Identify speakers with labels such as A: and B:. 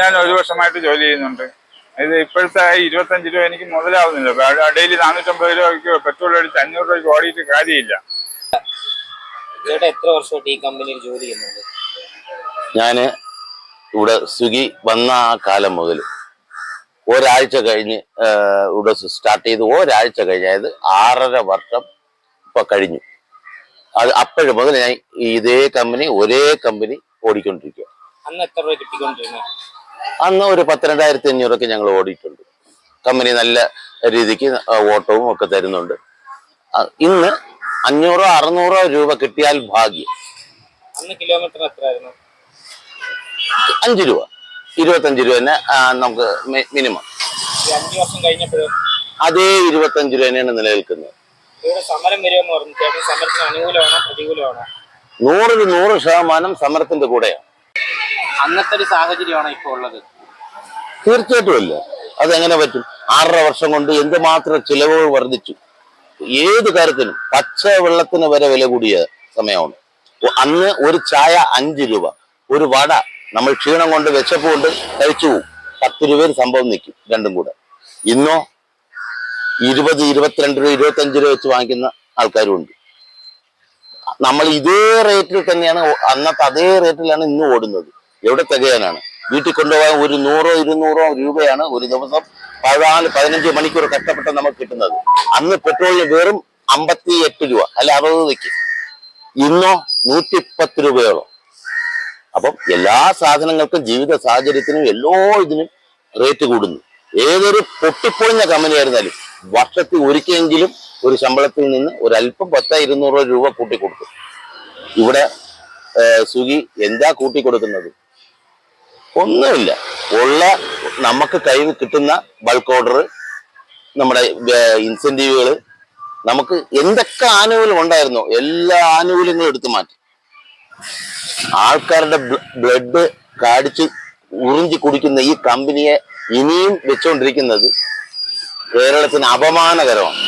A: ഞാൻ ഒരു വർഷമായിട്ട് ജോലി ചെയ്യുന്നുണ്ട്. ഇത് ഇപ്പോഴത്തെ ഇരുപത്തഞ്ച് രൂപ എനിക്ക് മുതലാവുന്നില്ല. ഡെയിലി നാനൂറ്റമ്പത് രൂപയ്ക്ക് പെട്രോൾ അടിച്ച് അഞ്ഞൂറ് രൂപയ്ക്ക് ഓടിയിട്ട് കാര്യമില്ല.
B: ചേട്ടാ എത്ര വർഷമായിട്ട് ഈ കമ്പനിയിൽ ജോലി ചെയ്യുന്നുണ്ട്?
C: ഞാൻ ഇവിടെ സ്വിഗ്ഗി വന്ന ആ കാലം മുതൽ ഒരാഴ്ച കഴിഞ്ഞ് ഇവിടെ സ്റ്റാർട്ട് ചെയ്ത് ഒരാഴ്ച കഴിഞ്ഞ് അതായത് ആറര വർഷം ഇപ്പൊ കഴിഞ്ഞു. അത് അപ്പോഴും മുതൽ ഞാൻ ഇതേ കമ്പനി ഒരേ കമ്പനി ഓടിക്കൊണ്ടിരിക്കുക
B: അന്ന് എത്ര രൂപ കിട്ടിക്കൊണ്ടിരുന്നത്
C: അന്ന് ഒരു പത്തിരണ്ടായിരത്തി അഞ്ഞൂറൊക്കെ ഞങ്ങൾ ഓടിയിട്ടുണ്ട്. കമ്പനി നല്ല രീതിക്ക് ഓട്ടവും ഒക്കെ തരുന്നുണ്ട്. ഇന്ന് അഞ്ഞൂറോ അറുന്നൂറോ രൂപ കിട്ടിയാൽ ഭാഗ്യം.
B: അന്ന് കിലോമീറ്റർ എത്രയായിരുന്നു?
C: അഞ്ച് രൂപ. ഇരുപത്തഞ്ച് രൂപ തന്നെ നമുക്ക് മിനിമം.
B: അഞ്ചു വർഷം കഴിഞ്ഞപ്പോൾ
C: അതേ ഇരുപത്തഞ്ച് രൂപ തന്നെയാണ് നിലനിൽക്കുന്നത്.
B: ഇവിടെ സമരം വരുമെന്ന് പറഞ്ഞു. ചേട്ടൻ സമരത്തിന് അനുകൂലമാണോ? പ്രതികൂലമാണോ?
C: നൂറിൽ നൂറ് ശതമാനം സമരത്തിന്റെ കൂടെയാണ്.
B: അന്നത്തെ ഒരു സാഹചര്യമാണ് ഇപ്പോൾ ഉള്ളത്.
C: തീർച്ചയായിട്ടും ഇല്ല. അതെങ്ങനെ പറ്റും? ആറര വർഷം കൊണ്ട് എന്തുമാത്രം ചിലവുകൾ വർദ്ധിച്ചു? ഏത് കാര്യത്തിനും പച്ച വെള്ളത്തിന് വരെ വില കൂടിയ സമയമാണ്. അന്ന് ഒരു ചായ അഞ്ച് രൂപ ഒരു വട നമ്മൾ ക്ഷീണം കൊണ്ട് വിശപ്പ് കൊണ്ട് കഴിച്ചു പോകും പത്ത് രൂപയിൽ സംഭവം നിൽക്കും രണ്ടും കൂടെ. ഇന്നോ ഇരുപത് ഇരുപത്തിരണ്ട് രൂപ ഇരുപത്തഞ്ച് രൂപ വെച്ച് വാങ്ങിക്കുന്ന ആൾക്കാരും ഉണ്ട്. നമ്മൾ ഇതേ റേറ്റിൽ തന്നെയാണ് അന്നത്തെ അതേ റേറ്റിലാണ് ഇന്ന് ഓടുന്നത്. എവിടെ തികയാനാണ്? വീട്ടിൽ കൊണ്ടുപോകാൻ ഒരു നൂറോ ഇരുന്നൂറോ രൂപയാണ് ഒരു ദിവസം പതിനാല് പതിനഞ്ച് മണിക്കൂർ കഷ്ടപ്പെട്ട് നമുക്ക് കിട്ടുന്നത്. അന്ന് പെട്രോളിന് വെറും അമ്പത്തി എട്ട് രൂപ അല്ല അറുപത് രൂപയ്ക്ക്. ഇന്നോ നൂറ്റിപ്പത്ത് രൂപയോളം. അപ്പം എല്ലാ സാധനങ്ങൾക്കും ജീവിത സാഹചര്യത്തിനും എല്ലോ ഇതിനും റേറ്റ് കൂടുന്നു. ഏതൊരു പൊട്ടിപ്പൊളിഞ്ഞ കമ്പനി ആയിരുന്നാലും വർഷത്തിൽ ഒരിക്കലെങ്കിലും ഒരു ശമ്പളത്തിൽ നിന്ന് ഒരല്പം പത്ത ഇരുന്നൂറ് രൂപ കൂട്ടിക്കൊടുക്കും. ഇവിടെ സുഖി എന്താ കൂട്ടിക്കൊടുക്കുന്നത്? ഒന്നുമില്ല. ഉള്ള നമുക്ക് കയ്യിൽ കിട്ടുന്ന ബൾക്ക് ഓർഡർ നമ്മുടെ ഇൻസെന്റീവുകൾ നമുക്ക് എന്തൊക്കെ ആനുകൂല്യം ഉണ്ടായിരുന്നോ എല്ലാ ആനുകൂല്യങ്ങളും എടുത്തു മാറ്റി. ആൾക്കാരുടെ ബ്ലഡ് കാടിച്ച് ഉറിഞ്ചി കുടിക്കുന്ന ഈ കമ്പനിയെ ഇനിയും വെച്ചുകൊണ്ടിരിക്കുന്നത് കേരളത്തിന് അപമാനകരമാണ്.